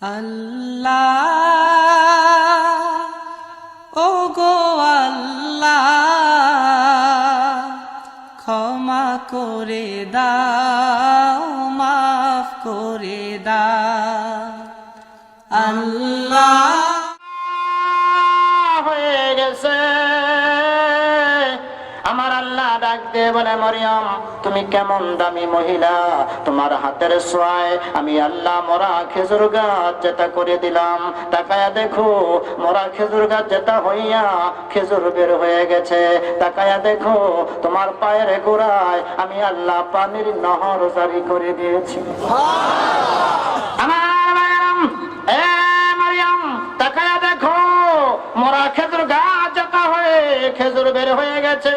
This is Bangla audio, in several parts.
আল্লাহ ডাক বলে মরিয়ম? তুমি কেমন দামি মহিলা? তোমার হাতের সোয়ায় আমি আল্লাহ মরা খেজুর গাছ যেটা করে দিলাম। তাকায়া দেখো, মরা খেজুর গাছ যেটা হইয়া খেজুর বের হয়ে গেছে। তাকায়া দেখো, তোমার পায়ের গোড়ায় আমি আল্লাহ পানির নহর জারি করে দিয়েছি আমার মায়েরাম এ মারিয়াম তাকায়া দেখো মোরা খেজুর গাছ যাতা হয়ে খেজুর বের হয়ে গেছে।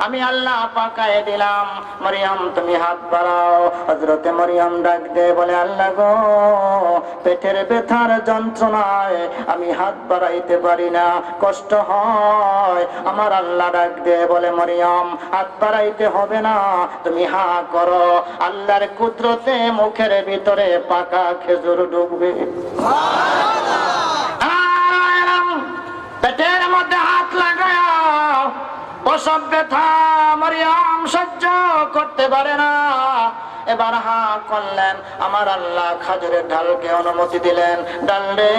আমি আল্লাহ পাকায় দিলাম। মরিয়াম, তুমি হাত বাড়াও। হজরতে মরিয়াম ডাক দে বলে, আল্লাহ গো, পেটের ব্যথার যন্ত্রণায় আমি হাত বাড়াইতে পারি না। কষ্ট হয়। আমার আল্লাহ ডাক দে বলে, মরিয়াম, হাত বাড়াইতে হবে না। তুমি হা করো। আল্লাহর কুদরতে মুখের ভিতরে পাকা খেজুর ঢুকবে ওসব ব্যথা মরিয়াম সহ্য করতে পারে না। এবার হা করলেন। আমার আল্লাহ খাজুরের ঢালকে অনুমতি দিলেন। ডাল রে,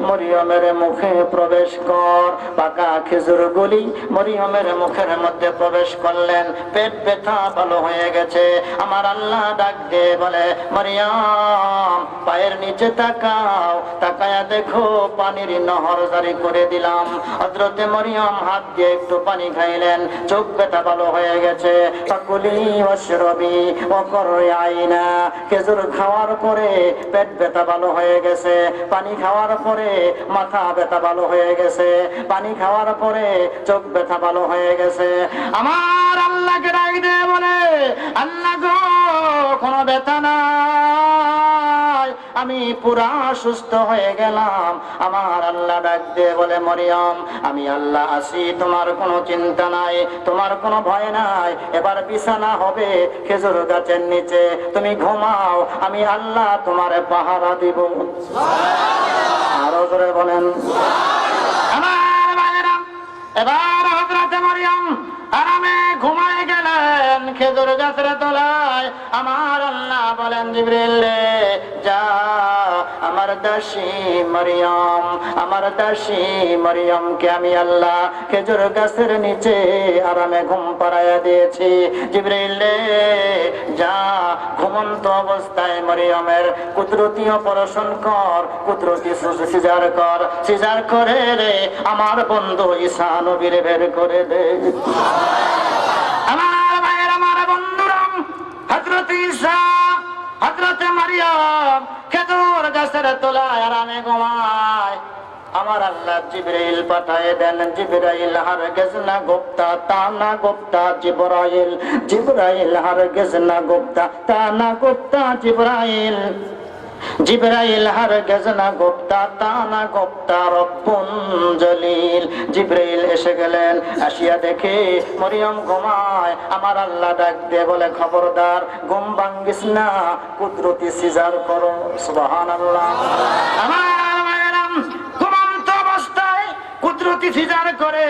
মরিয়মের মুখে প্রবেশ কর। পাকা খেজুর গুলি মরিয়মের মুখের মধ্যে প্রবেশ করলেন। পেট ব্যথা ভালো হয়ে গেছে। আমার আল্লাহ ডাক দিয়ে বলে, মরিয়ম, পায়ের নিচে তাকাও। তাকায়া দেখো, পানির নহর জারি করে দিলাম। হজরতে মরিয়ম হাত দিয়ে একটু পানি খাইলেন। চোখ ব্যথা ভালো হয়ে গেছে। সকলি অশ্রবি আইনা। খেজুর খাওয়ার পরে পেট ব্যথা ভালো হয়ে গেছে। পানি খাওয়ার পরে মাথা ব্যথা ভালো হয়ে গেছে। পানি খাওয়ার পরে চোখ ব্যথা ভালো হয়ে গেছে। আমার আল্লাহকে ডাক দিয়ে বলে, আল্লাহ গো কোনো ব্যথা নাই। আমি পুরা সুস্থ হয়ে গেলাম। আমার আল্লাহ ডাক দিয়ে বলে, মরিয়ম, আমি আল্লাহ আছি, তোমার কোনো চিন্তা নাই, তোমার কোনো ভয় নাই। এবার বিছানা হবে খেজুর গাছের নিচে। তুমি ঘুমাও, আমি আল্লাহ তোমার পাহারা দিব। আরও জোরে বলেন। এবার হজরতে মরিয়ম আরামে ঘুমায় গেলেন খেজুর গাছের তলায়। আমার আল্লাহ বলেন জিবরিল রে, যা আমার দাসী মরিয়ম আমার দাসী মরিয়মকে আমি আল্লাহ খেজুর গাছের নিচে আরামে ঘুম পাড়াইয়া দিয়েছি। জিবরিল রে, যা ঘুমন্ত অবস্থায় মরিয়মের কুদরতি অপারেশন কর কুদরতি সিজার কর। সিজার করে রে আমার বন্ধু ঈশা বের করে দে। আমার ভাইয়ের আমার বন্ধুরাম হজরত ঈশা হজরত মারিয়াম খেজুর গাছের তোলায় আরামে ঘুমায় আমার আল্লাহ জিব্রাইল পাঠায় দেন জিব্রাইল হার না গুপ্তা, তা না গুপ্তা, জিব্রাইল জিব্রাইল হার না গুপ্তা, তা না গুপ্তা, জিব্রাইল। জিব্রাইল, হার গেজনা গুপ্তা, তানা গুপ্তা রব্বুন জলিল। জিব্রাইল এসে গেলেন, আসিয়া দেখে মরিয়ম ঘুমায়। আমার আল্লাহ ডাক দিয়ে বলে, খবরদার, ঘুম ভাঙ্গিস না, কুদরতি সিজার করো। সুবহানাল্লাহ। আমার মায়েরাম ঘুমন্ত অবস্থায় কুদরতি সিজার করে।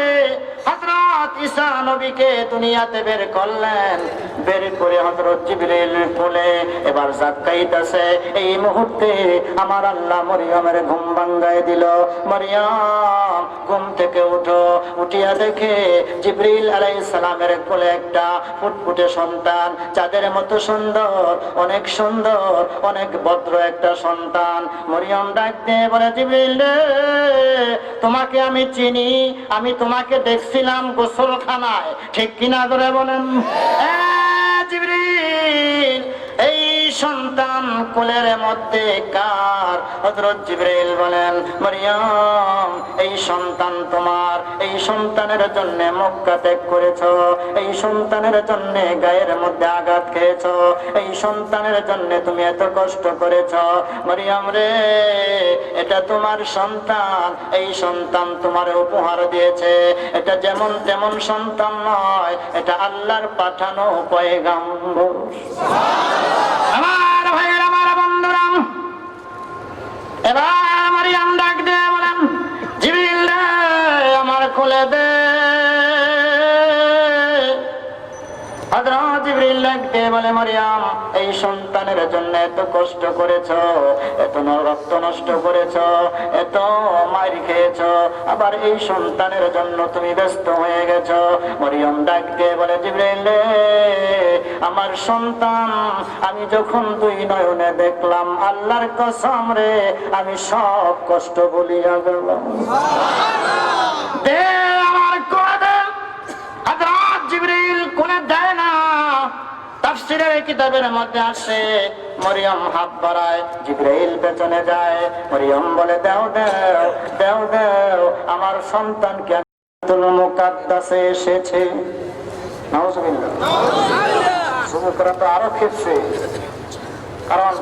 হযরত ঈসা নবীকে দুনিয়াতে বের করলেন। বের করে হযরত জিবরিল বলে, এবার জাক্কাইতাছে এই মুহূর্তে আমার আল্লাহ মরিয়মের ঘুম ভাঙ্গায় দিল। মরিয়ম, ঘুম থেকে উঠো। উঠিয়া দেখে জিবরিল আলাইহিস সালামের কোলে একটা ফুটফুটে সন্তান চাঁদের মতো সুন্দর, অনেক সুন্দর, অনেক ভদ্র একটা সন্তান। মরিয়ম ডাকতে বলে, জিবরিল তোমাকে আমি চিনি, আমি তোমাকে দেখছিলাম গোসলখানায়। ঠিক কিনা ধরে বলেন? সন্তান কোলের মধ্যে কার? হজরত জিবরাইল বলেন, মরিয়ম, এই সন্তান তোমার, এই সন্তানের জন্য মক্কা ত্যাগ করেছ, এই সন্তানের জন্য গায়ের মধ্যে আঘাত খেয়েছো, এই সন্তানের জন্য তুমি এত কষ্ট করেছ। মরিয়ম রে, এটা তোমার সন্তান, এই সন্তান তোমার উপহার দিয়েছে। এটা যেমন তেমন সন্তান নয়, এটা আল্লাহর পাঠানো পয়গাম্বর। আমার ভাইয়ের আমার বন্ধুরা। এবার দিয়ে বলে মারিয়াম এই সন্তানের জন্য এত কষ্ট করেছ এত রক্ত নষ্ট করেছ এত মার খেয়েছ আবার এই সন্তানের জন্য তুমি ব্যস্ত হয়ে গেছ। মরিয়ম ডাক দিয়ে বলে জিব্রাইল আমার সন্তান আমি যখন দুই নয়নে দেখলাম আল্লাহর কসম রে আমি সব কষ্ট বলিয়া গেলাম। দে তাফসীরের কিতাবের মধ্যে আসে মরিয়ম হাত বাড়ায়, জিবরাইল পেছনে যায়, মরিয়ম বলে, দেও দেও দেও দেও, আমার সন্তানকে মুকাদ্দাসে এসেছে? যুবকরা তো আরও কারণ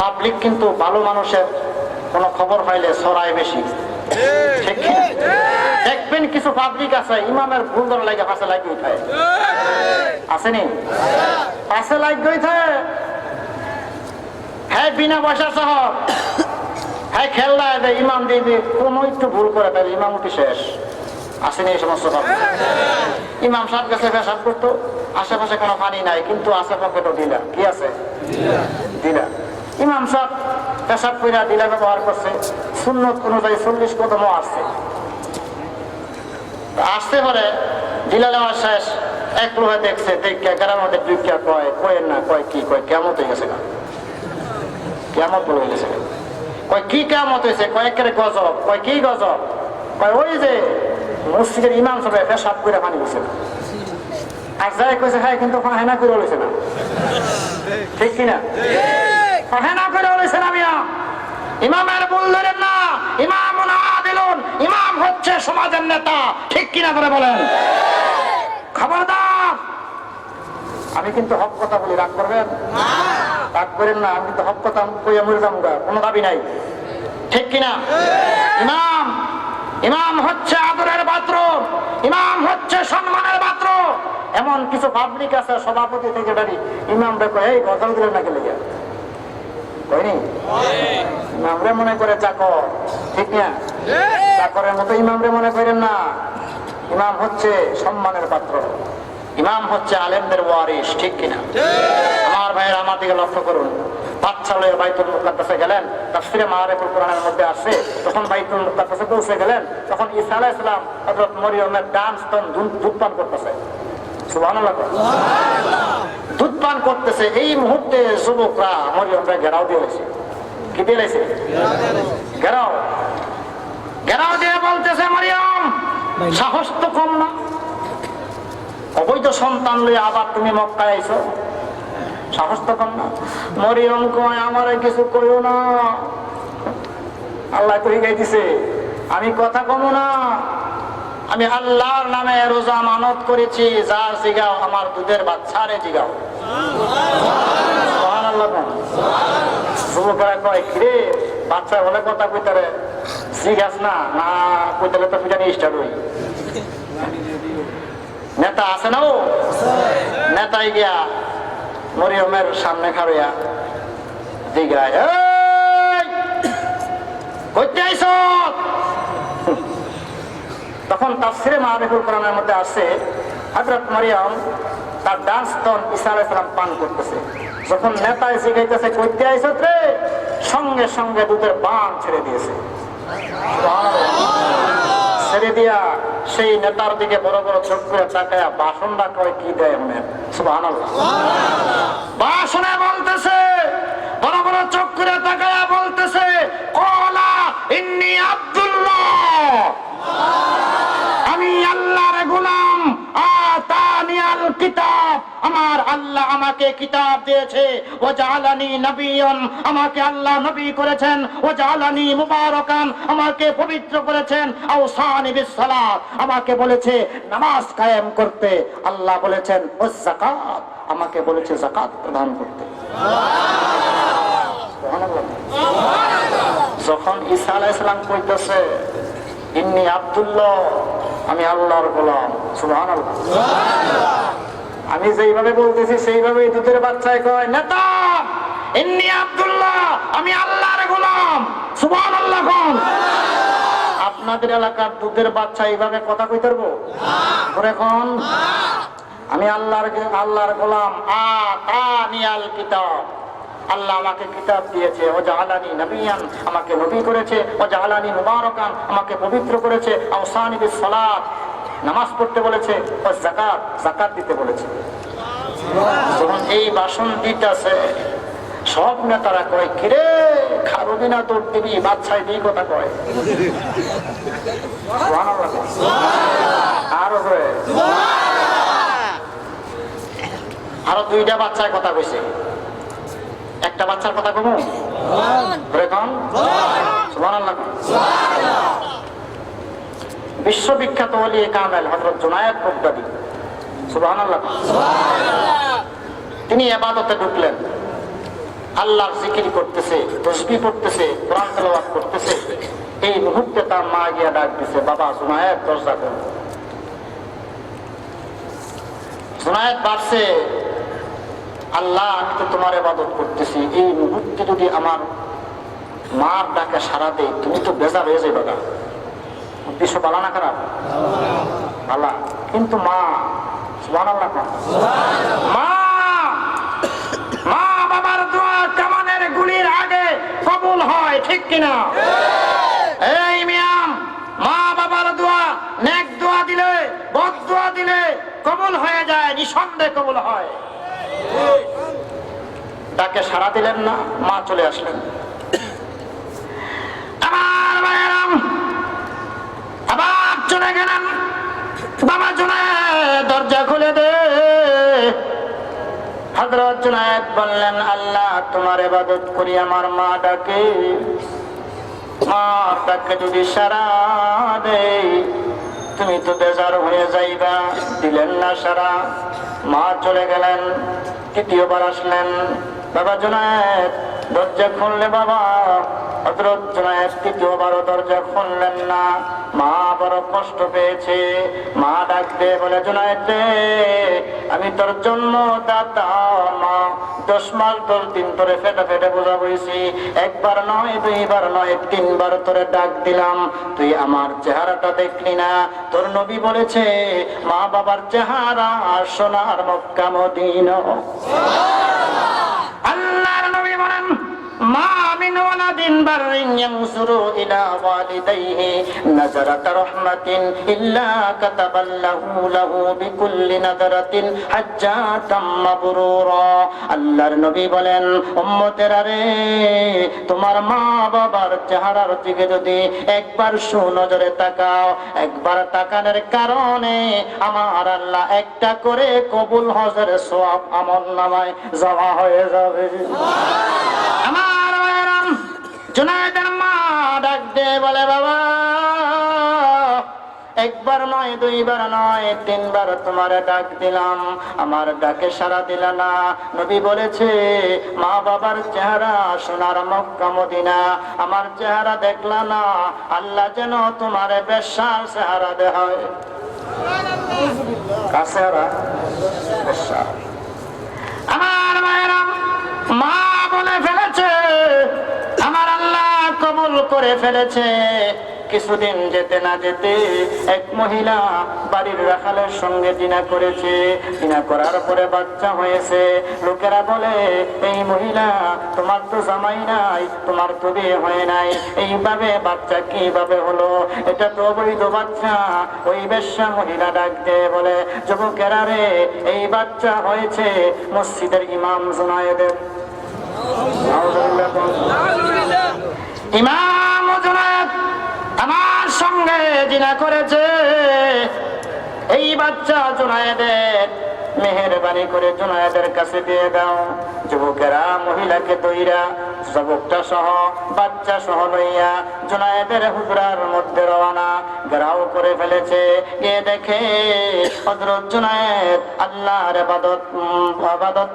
পাবলিক কিন্তু ভালো মানুষের কোনো খবর পাইলে ছড়ায় বেশি। দেখবেন কিছু পাবলিক আছে, ইমামের ভুল ধরে লাগে পাশে লাগে উঠায় আসেনি? পাশে লাগে উঠায় হ্যাঁ বিনা পয়সা সহ হ্যাঁ খেলনা দেয় ইমাম দিয়ে কোনো একটু ভুল করে তাহলে ইমাম উঠি শেষ। আসেনি এই সমস্ত ইমাম সাহেব গেছে পেশাব করতো, আশেপাশে কোনো পানি নাই, কিন্তু আশেপাশে তো দিলা কি আছে? দিলা ইমাম সাহেব পেশাব কইরা দিলা ব্যবহার করছে, সুন্নত অনুযায়ী চল্লিশ কদমও আসছে। আসতে পারে দিলা নেওয়ার শেষ। এক লোহে দেখছে, দেখে গ্রামের মধ্যে দুইটা কয় কয়েন না, কয় কি, কয় কেমন হয়ে গেছে কেমন বলে গেছে কয় কি কেমন হয়েছে? কয়েকের গজব, কয় কি গজব? কয় ওই যে মসজিদের ইমাম সবে পেশাব করে পানি গেছে আর যাই কইছে হ্যাঁ কিন্তু ফাহেনা করে বলেছে না। ঠিক কিনা ফাহেনা করে বলেছে না মিয়া। ইমামের ভুল ধরেন না ইমাম দিলুন ইমাম হচ্ছে সমাজের নেতা। ঠিক কিনা করে বলেন? খবরদার! আমি কিন্তু হক কথা বলি রাগ করবেন? রাগ করেন না আমি কিন্তু হক কথা কইয়া মরে যাব কোনো দাবি নাই। ঠিক কিনা? ইমাম ইমাম হচ্ছে আদরের পাত্র ইমাম হচ্ছে সম্মানের পাত্র এমন কিছু পাবলিক আছে সভাপতি থেকে ডারি ইমাম রে কয়, এই গজল দিলেন নাকি লেগে? কইনি ইমামরে মনে করে চাকর ঠিক না চাকরের মতো ইমামরে মনে করেন না। ইমাম হচ্ছে সম্মানের পাত্র। ইমাম হচ্ছে আলেমদের ওয়ারিস ঠিক কিনা? আমার ভাইয়ের আমার দিকে লক্ষ্য করুন। বাচ্চা লয়ে বাইতুল মুকাদ্দাসে গেলেন তাফসিরে মাআরিফুল কোরআনের মধ্যে আছে তখন বাইতুল মুকাদ্দাসে পৌঁছে গেলেন তখন ঈসা আলাইহিস সালাম হযরত মরিয়মের ডান স্তন দুধ পান করতেছে। সুবহানাল্লাহ দুধ পান করতেছে এই মুহূর্তে যুবকরা মরিয়মরা ঘেরাও দিয়েছে কি দিয়েছে ঘেরাও ঘেরাও। দিয়ে বলতেছে মরিয়ম সাহস তো কম না। অবৈধ সন্তান লয়ে আবার তুমি মক্কায় আইছো। সাহস তো কম না। মরিয়ম কয় আমার কিছু কইও না। আল্লাহ তো গাইতেছে, আমি কথা কমো না। আমি আল্লাহর নামে রোজা মানত করেছি, যা জিগাও, আমার দুধের বাচ্চারে জিগাও। বাচ্চা বলে কথা কইতারে? জিগাস না না কইতালে নেতা আছে না ও? নেতাই গিয়া মরিয়মের সামনে খাড়িয়া "এই, কইতে আইছ? তখন কোরআনের মধ্যে আসছে হযরত মারিয়াম তার ডান্স তন আলাইহিস পান করতেছে। যখন নেতায় জিগাইতেছে কইতে আইছ রে? সঙ্গে সঙ্গে দুধের বান ছেড়ে দিয়েছে। ছেড়ে দিয়া সেই নেতার দিকে বড় বড় বাসনটা কয় কি দেয় মনে? বাসনে বলতেছে, বড় বড় চোখ তাকায়া বলতেছে, কলা ইন্নি আব্দুল্লাহ। আমি আল্লাহর গোলাম, আতানিয়াল কিতাব। আমার আল্লাহ আমাকে কিতাব দিয়েছে। ও জালানি নবীন আমাকে আল্লাহ নবী করেছেন। ও জালানি মুবারকান, আমাকে পবিত্র করেছেন। আওসানি বিসসালাত, আমাকে বলেছে নামাজ কায়েম করতে। আল্লাহ বলেছেন ও যাকাত আমাকে বলেছে যাকাত প্রদান করতে। যখন ঈসা আলাইহিস সালাম কইতেছে, ইন্নি আব্দুল্লাহ, আমি আল্লাহর গোলাম। সুবহানাল্লাহ। আমি যেইভাবে বলতেছি সেইভাবে দুধের বাচ্চায় কয়, নেতা, ইন্নি আব্দুল্লাহ, আমি আল্লাহর গোলাম। সুবহানাল্লাহ কোন। আপনাদের এলাকার দুধের বাচ্চা এইভাবে কথা কইতে পারব ধরে কোন, আমি আল্লাহর আল্লাহর গোলাম আ তানিয়াল কিতাব। আল্লাহ আমাকে কিতাব দিয়েছে ও জাহালানি নবিয়ান আমাকে নবী করেছে ও জাহালানি মুবারকান আমাকে পবিত্র করেছে, আওসানি বিস সালাত নামাজ পড়তে বলেছে ও জাকাত জাকাত দিতে বলেছে। যখন এই বাসন দিতেছে সব নেতারা কয় কিরে খারবি না তোর দিবি বাচ্চায় দিই কথা কয়। আরও আরও দুইটা বাচ্চার কথা কইছে। একটা বাচ্চার কথা কম সুবহানাল্লাহ কম। বিশ্ববিখ্যাত অলি কামেল হযরত জুনায়েদ বগদাদি তিনি এবাদতে ঢুকলেন। আল্লাহর জিকির করতেছে তসবি পড়তেছে কোরআন তেলাওয়াত করতেছে। এই মুহূর্তে তার মা গিয়া ডাক দিছে বাবা জুনায়েদ দরজা খোল। জুনায়েদ বাড়ছে আল্লাহ আমি তো তোমার এবাদত করতেছি। এই মুহূর্তে যদি আমার মার ডাকে সারা দেই তুমি তো বেজার হয়ে যাবে না উদ্দেশ্য বালা না খারাপ? বালা কিন্তু মা কও। মা! মা বাবার গুলির আগে হয়, ঠিক মিয়াম, মা বাবার দিলে, বদ দিলে কবুল হয়ে যায় হয়। তাকে সারা দিলেন না, মা চলে আসলেন আমার মায়েরাম আবার চলে গেলেন বাবা চলে দরজা খুলে দে বললেন, আল্লাহ, তোমার এবাদত করি, আমার মা ডাকে। মার ডাকে যদি সারা তুমি তো বেজার হয়ে যাইবা। দিলেন না সারা মা চলে গেলেন, তৃতীয়বার আসলেন। বাবা জুনায়েদ, দরজা খুললে বাবা। হজরত জুনায়েদ তৃতীয়বারও দরজা খুললেন না। মা বড় কষ্ট পেয়েছে। মা ডাকতে বলে রে, আমি তোর জন্ম দাতা মা দশ মাস দশ দিন তোরে ফেটে ফেটে বোঝা বইছি। একবার নয় দুইবার নয় তিনবার তোরে ডাক দিলাম। তুই আমার চেহারাটা দেখলি না। তোর নবী বলেছে মা বাবার চেহারা সোনার মক্কা মদিনা। আল্লাহর নবী বলেন আল্লাহর নবী বলেন উম্মতেরা রে তোমার মা বাবার চেহারার দিকে যদি একবার সুনজরে তাকাও একবার তাকানোর কারণে আমার আল্লাহ একটা করে কবুল হজের সওয়াব আমল নামায় জমা হয়ে যাবে। আমার জুনায়েদের মা ডাক দে বলে, বাবা, একবার নয়, দুইবার নয়, তিনবার তোমার ডাক দিলাম। আমার ডাকে সারা দিল না। নবী বলেছে, মা বাবার চেহারা সোনার মক্কা মদিনা। আমার চেহারা দেখলা না, আল্লাহ যেন তোমার বেশার চেহারা দে হয় করে ফেলেছে। কিছুদিন যেতে না যেতে এক মহিলা বাড়ির রাখালের সঙ্গে দিনা করেছে। দিনা করার পরে বাচ্চা হয়েছে। লোকেরা বলে, এই মহিলা, তোমার তো জামাই নাই, তোমার তো বিয়ে হয় নাই। এইভাবে বাচ্চা কীভাবে হলো? এটা তো অবৈধ বাচ্চা। ওই বেশ্যা মহিলা ডাক দিয়ে বলে, যুবকেরা রে, এই বাচ্চা হয়েছে মসজিদের ইমাম জুনায়েদের। ইমাম আমার সঙ্গে জিনা করেছে। এই বাচ্চা জোনায়েদের মেহরবানি করে জোনায়েদের কাছে দিয়ে দাও। যুবকেরা, মহিলাকে দইরা যুবকটা সহ বাচ্চা সহ লইয়া জুনায়েদের হুজরার মধ্যে রওনা। গ্রাও করে ফেলেছে। এ দেখে হযরত জুনায়েদ আল্লাহর ইবাদত উম, ইবাদত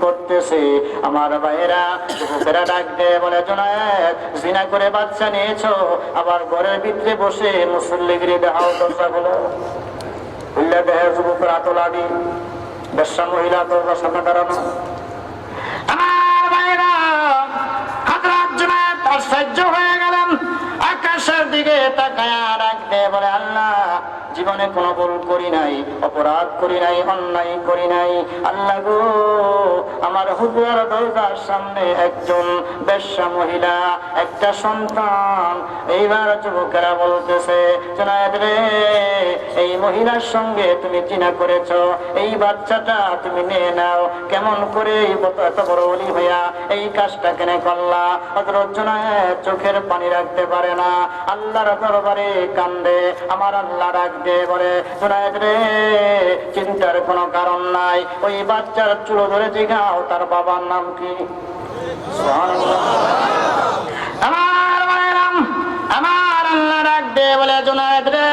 করতেছে। আমার ভাইয়েরা যুবকেরা ডাক দিয়ে বলে জুনায়েদ জিনা করে বাচ্চা নিয়েছো। আবার ঘরের ভিতরে বসে মুসল্লিগিরি দেখাও দরজা গুলো উল্লে দেহে যুবকরা তোলাদি বেশ্যা মহিলা দরজার সামনে দাঁড়ানো। আশ্চর্য হয়ে গেলাম আকাশের দিকে তাকায়া রাখতে বলে, আল্লাহ, জীবনে কোনো ভুল করি নাই, অপরাধ করি নাই, অন্যায় করি নাই। আল্লাহ গো, আমার হুদুয়ার দরজার সামনে একজন বেশ্যা মহিলা, একটা সন্তান। এইবার যুবকেরা বলতেছে জনায়েদ রে এই মহিলার সঙ্গে তুমি চিনা করেছ, এই বাচ্চাটা তুমি নিয়ে নাও। কেমন করে এত বড় অলি হইয়া এই কাজটা কেন করলা? হজরত জনায়েদ চোখের পানি রাখতে পারে না। আল্লাহর দরবারে কান্দে, আমার আল্লাহ ডাক দিয়ে বলে, জনায়েদ রে, চিন্তার কোনো কারণ নাই। ওই বাচ্চার চুলো ধরে জিগাও, তার বাবার নাম কি? আমার আল্লাহ ডাক বলে, জনায়েদ রে।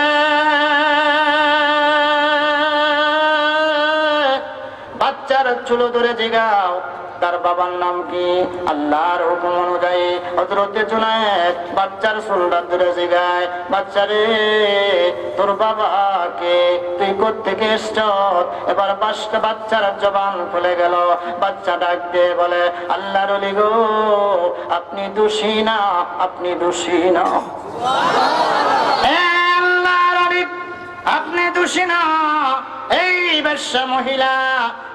বাচ্চার চুলো ধরে জেগাও। তার বাবার নাম কি? আল্লাহর হুকুম অনুযায়ী হজরতে জুনায়েদ বাচ্চার চুলটা ধরে জিগায়। বাচ্চারে তোর বাবাকে তুই কোথেকে এসছ এবার বাচ্চার জবান খুলে গেল। বাচ্চা ডাক দিয়ে বলে আল্লাহর গো আপনি দোষী না আপনি দোষী না। আপনি দোষী না। এই বেশ্যা মহিলা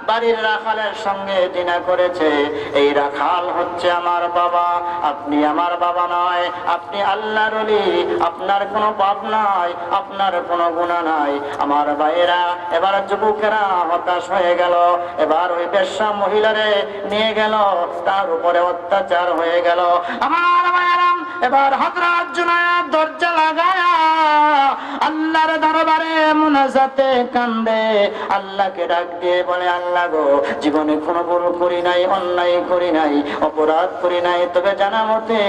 বাড়ির রাখালের সঙ্গে দিনা করেছে, এই রাখাল হচ্ছে আমার বাবা। আপনি আমার বাবা নয়, আপনি আল্লাহর আপনার কোনো পাপ নাই, আপনার কোনো গুণা নাই। আমার ভাইয়েরা, এবার যুবকেরা হতাশ হয়ে গেল। এবার ওই বেশ্যা মহিলারে নিয়ে গেল। তার উপরে অত্যাচার হয়ে গেল। আমার এবার হজরত জুনায়েদ দরজা লাগায়া আল্লাহর দরবারে মুনাজাতে কান্দে। আল্লাহকে ডাক দিয়ে বলে, আল্লাহ গো জীবনে কোনো ভুল করি নাই, অন্যায় করি নাই, অপরাধ করি নাই। তবে জানা মতে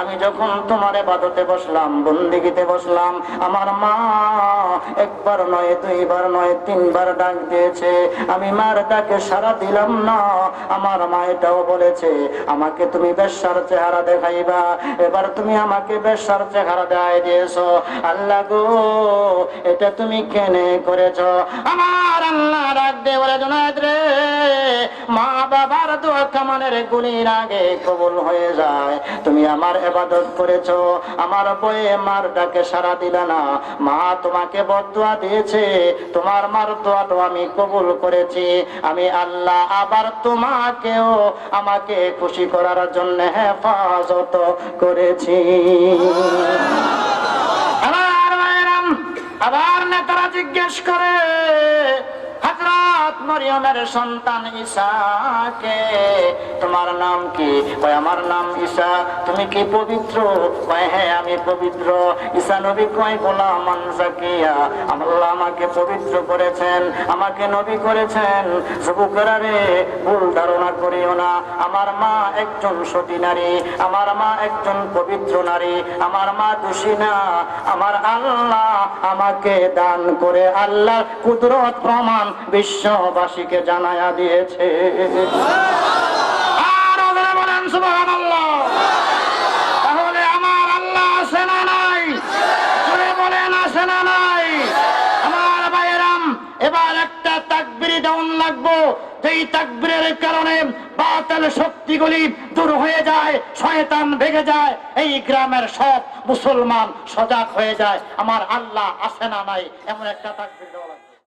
আমি যখন তোমার বাদতে বসলাম, বন্দিগিতে বসলাম, আমার মা একবার নয়, দুইবার নয়, তিনবার ডাক দিয়েছে। আমি মার ডাকে সারা দিলাম না। আমার মা এটাও বলেছে, আমাকে তুমি বেশ্যার চেহারা দেখাইবা। এবার তুমি আমাকে বেশ্যার চেহারা দেখাই দিয়েছ। আল্লাহ গো, এটা তুমি কেনে করেছ? আমার আল্লাহ ডাক দিয়ে বলে জনাদ রে মা বাবার দোয়া আগে কবুল হয়ে যায়। তুমি আমার এবাদত আমার বয়ে মার ডাকে সারা মা তোমাকে বদুয়া দিয়েছে, তোমার মার আমি কবুল করেছি। আমি আল্লাহ আবার তোমাকেও আমাকে খুশি করার জন্য হেফাজত করেছি। আবার নেতারা জিজ্ঞেস করে হযরত মরিয়মের সন্তান ঈশাকে। তোমার নাম কি? কয় আমার নাম ঈশা। তুমি কি পবিত্র? কয় হ্যাঁ আমি পবিত্র। ঈসা নবী কয় জাকিয়া আল্লাহ আমাকে পবিত্র করেছেন, আমাকে নবী করেছেন। যুবকেরা রে, ভুল ধারণা করিও না। আমার মা একজন সতী নারী, আমার মা একজন পবিত্র নারী, আমার মা দোষী না। আমার আল্লাহ আমাকে দান করে আল্লাহ কুদরত প্রমাণ বিশ্ববাসীকে জানায়া দিয়েছে। আমার আল্লাহ না নাই? তাকবিরি লাগবো। কারণে শক্তিগুলি দূর হয়ে যায় যায়, এই গ্রামের সব মুসলমান সজাগ হয়ে যায়। আমার আল্লাহ আছে না নাই? এমন একটা তাকবীর